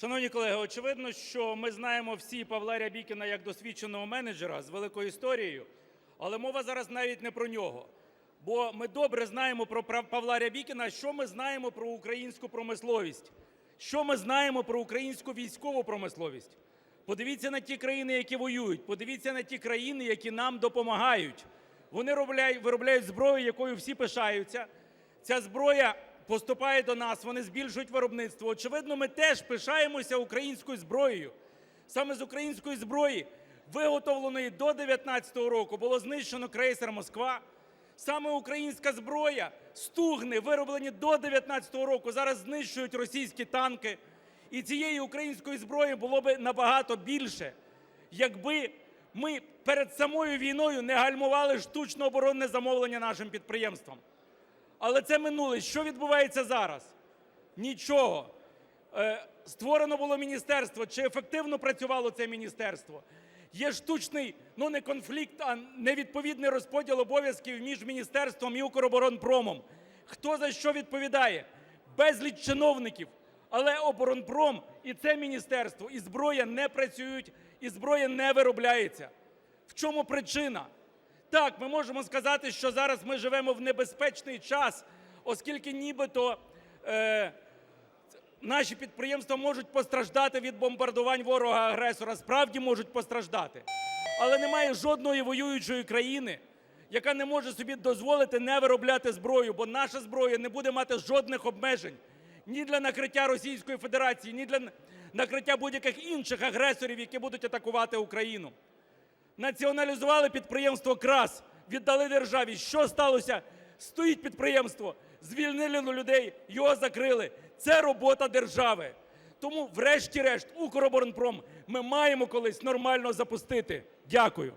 Шановні колеги, очевидно, що ми знаємо всі Павла Рябікіна як досвідченого менеджера з великою історією, але мова зараз навіть не про нього. Бо ми добре знаємо про Павла Рябікіна, що ми знаємо про українську промисловість, що ми знаємо про українську військову промисловість. Подивіться на ті країни, які воюють, подивіться на ті країни, які нам допомагають. Вони виробляють зброю, якою всі пишаються. Ця зброя поступає до нас, вони збільшують виробництво. Очевидно, ми теж пишаємося українською зброєю. Саме з української зброї, виготовленої до 19-го року, було знищено крейсер Москва. Саме українська зброя, стугни, вироблені до 19-го року, зараз знищують російські танки. І цієї української зброї було б набагато більше, якби ми перед самою війною не гальмували штучно оборонне замовлення нашим підприємствам. Але це минуле. Що відбувається зараз? Нічого. Е, Створено було міністерство. Чи ефективно працювало це міністерство? Є штучний, ну не конфлікт, а невідповідний розподіл обов'язків між міністерством і Укроборонпромом. Хто за що відповідає? Безліч чиновників. Але оборонпром і це міністерство, і зброя не працюють, і зброя не виробляється. В чому причина? Так, ми можемо сказати, що зараз ми живемо в небезпечний час, оскільки нібито е, наші підприємства можуть постраждати від бомбардувань ворога-агресора, справді можуть постраждати. Але немає жодної воюючої країни, яка не може собі дозволити не виробляти зброю, бо наша зброя не буде мати жодних обмежень ні для накриття Російської Федерації, ні для накриття будь-яких інших агресорів, які будуть атакувати Україну. Націоналізували підприємство КРАС, віддали державі. Що сталося? Стоїть підприємство, звільнили людей, його закрили. Це робота держави. Тому, врешті-решт, Укроборонпром ми маємо колись нормально запустити. Дякую.